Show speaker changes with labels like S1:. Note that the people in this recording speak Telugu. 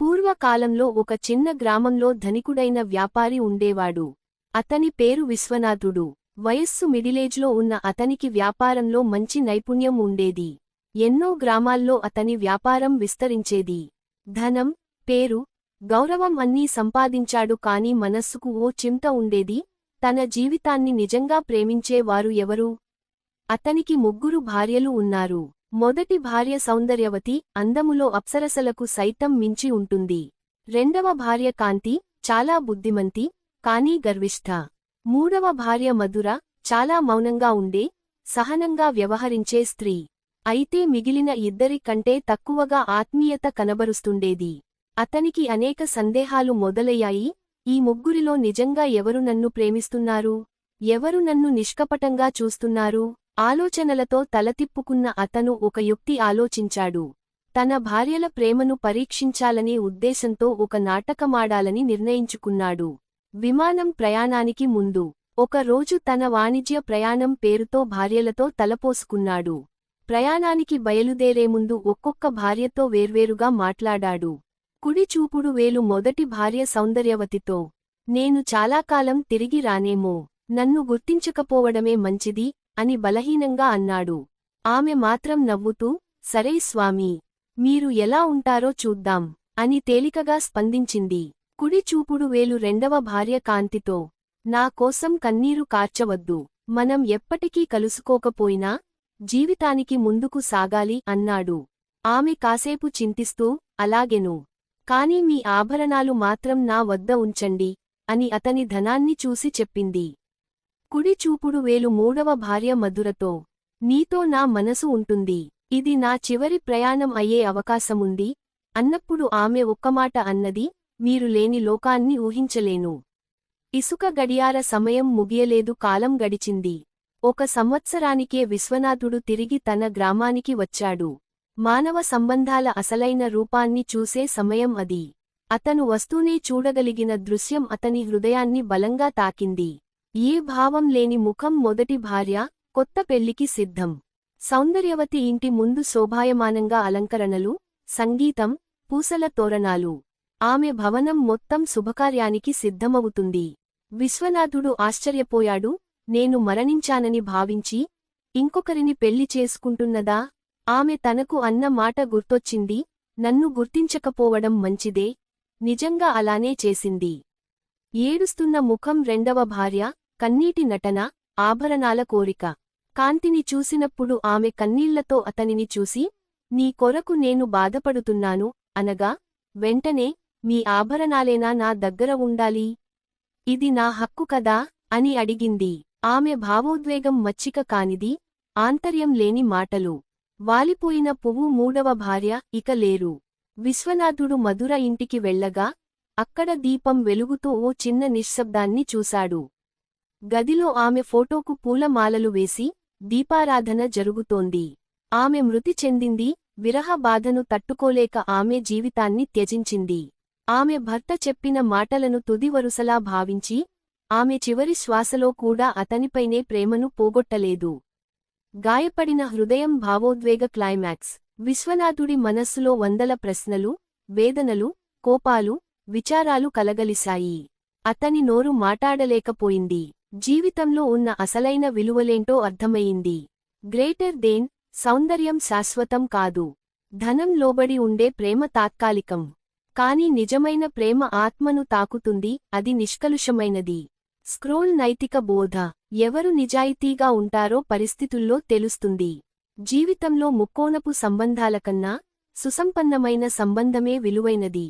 S1: పూర్వకాలంలో ఒక చిన్న గ్రామంలో ధనికుడైన వ్యాపారి ఉండేవాడు. అతని పేరు విశ్వనాథుడు. వయస్సు మిడిలేజ్లో ఉన్న అతనికి వ్యాపారంలో మంచి నైపుణ్యం ఉండేది. ఎన్నో గ్రామాల్లో అతని వ్యాపారం విస్తరించేది. ధనం పేరు గౌరవం అన్నీ సంపాదించాడు కాని మనస్సుకు ఓ చింత ఉండేది. తన జీవితాన్ని నిజంగా ప్రేమించే వారు ఎవరు? అతనికి ముగ్గురు భార్యలు ఉన్నారు. మొదటి భార్య సౌందర్యవతి అందములో అప్సరసలకు సైతం మించి ఉంటుంది. రెండవ భార్య కాంతి చాలా బుద్ధిమంతి కానీ గర్విష్ఠ మూడవ భార్య మధుర చాలా మౌనంగా ఉండే సహనంగా వ్యవహరించే స్త్రీ. అయితే మిగిలిన ఇద్దరి కంటే తక్కువగా ఆత్మీయత కనబరుస్తుండేది. అతనికి అనేక సందేహాలు మొదలయ్యాయి. ఈ ముగ్గురిలో నిజంగా ఎవరు నన్ను ప్రేమిస్తున్నారు? ఎవరు నన్ను నిష్కపటంగా చూస్తున్నారు? ఆలోచనలతో తలతిప్పుకున్న అతను ఒక యుక్తి ఆలోచించాడు. తన భార్యల ప్రేమను పరీక్షించాలనే ఉద్దేశంతో ఒక నాటకమాడాలని నిర్ణయించుకున్నాడు. విమానం ప్రయాణానికి ముందు ఒక రోజు తన వాణిజ్య ప్రయాణం పేరుతో భార్యలతో తలపోసుకున్నాడు. ప్రయాణానికి బయలుదేరే ముందు ఒక్కొక్క భార్యతో వేర్వేరుగా మాట్లాడాడు. కుడి చూపుడు వేలు మొదటి భార్య సౌందర్యవతితో నేను చాలాకాలం తిరిగి రానేమో నన్ను గుర్తించకపోవడమే మంచిది అని బలహీనంగా అన్నాడు. ఆమె మాత్రం నవ్వుతూ సరే స్వామీ మీరు ఎలా ఉంటారో చూద్దాం అని తేలికగా స్పందించింది. కుడి చూపుడు వేలు రెండవ భార్య కాంతితో నా కోసం కన్నీరు కార్చవద్దు మనం ఎప్పటికీ కలుసుకోకపోయినా జీవితానికి ముందుకు సాగాలి అన్నాడు. ఆమె కాసేపు చింతిస్తూ అలాగెను. కాని మీ ఆభరణాలు మాత్రం నా వద్ద ఉంచండి అని అతని ధనాన్ని చూసి చెప్పింది. కుడి చూపుడు వేలు మూడవ భార్య మధురతో నీతో నా మనసు ఉంటుంది. ఇది నా చివరి ప్రయాణం అయ్యే అవకాశముంది. అన్నప్పుడు ఆమె ఒక్కమాట అన్నది మీరు లేని లోకాన్ని ఊహించలేను. ఇసుక గడియార సమయం ముగియలేదు కాలం గడిచింది. ఒక సంవత్సరానికే విశ్వనాథుడు తిరిగి తన గ్రామానికి వచ్చాడు. మానవ సంబంధాల అసలైన రూపాన్ని చూసే సమయం అది. అతను వస్తూనే చూడగలిగిన దృశ్యం అతని హృదయాన్ని బలంగా తాకింది. ఏ భావం లేని ముఖం మొదటి భార్య కొత్త పెళ్ళికి సిద్ధం. సౌందర్యవతి ఇంటి ముందు శోభాయమానంగా అలంకరణలు సంగీతం పూసల తోరణాలు. ఆమె భవనం మొత్తం శుభకార్యానికి సిద్ధమవుతుంది. విశ్వనాథుడు ఆశ్చర్యపోయాడు నేను మరణించానని భావించి ఇంకొకరిని పెళ్ళి చేసుకుంటున్నదా? ఆమె తనకు అన్న మాట గుర్తొచ్చింది నన్ను గుర్తించకపోవడం మంచిదే నిజంగా అలానే చేసింది. ఏడుస్తున్న ముఖం రెండవ భార్య కన్నీటి నటన ఆభరణాల కోరిక. కాంతిని చూసినప్పుడు ఆమె కన్నీళ్ళతో అతనిని చూసి నీ కొరకు నేను బాధపడుతున్నాను అనగా వెంటనే మీ ఆభరణాలేనా నా దగ్గర ఉండాలి? ఇది నా హక్కు కదా అని అడిగింది. ఆమె భావోద్వేగం మచ్చిక కానిది ఆంతర్యం లేని మాటలు. వాలిపోయిన పువ్వు మూడవ భార్య ఇక లేరు. విశ్వనాథుడు మధుర ఇంటికి వెళ్ళగా అక్కడ దీపం వెలుగుతూ ఓ చిన్న నిశ్శబ్దాన్ని చూశాడు. గదిలో ఆమె ఫోటోకు పూలమాలలు వేసి దీపారాధన జరుగుతోంది. ఆమె మృతి చెందింది విరహ బాధను తట్టుకోలేక ఆమె జీవితాన్ని త్యజించింది. ఆమె భర్త చెప్పిన మాటలను తుది వరుసలా భావించి ఆమె చివరి శ్వాసలో కూడా అతనిపైనే ప్రేమను పోగొట్టలేదు. గాయపడిన హృదయం భావోద్వేగ క్లైమాక్స్. విశ్వనాథుడి మనస్సులో వందల ప్రశ్నలు వేదనలు కోపాలు విచారాలు కలగలిశాయి. అతని నోరు మాటాడలేకపోయింది. జీవితంలో ఉన్న అసలైన విలువలేంటో అర్థమయింది గ్రేటర్ దేన్ సౌందర్యం శాశ్వతం కాదు. ధనం లోబడి ఉండే ప్రేమ తాత్కాలికం. కాని నిజమైన ప్రేమ ఆత్మను తాకుతుంది అది నిష్కలుషమైనది. స్క్రోల్ నైతిక బోధ. ఎవరు నిజాయితీగా ఉంటారో పరిస్థితుల్లో తెలుస్తుంది. జీవితంలో ముక్కోణపు సంబంధాలకన్నా సుసంపన్నమైన సంబంధమే విలువైనది.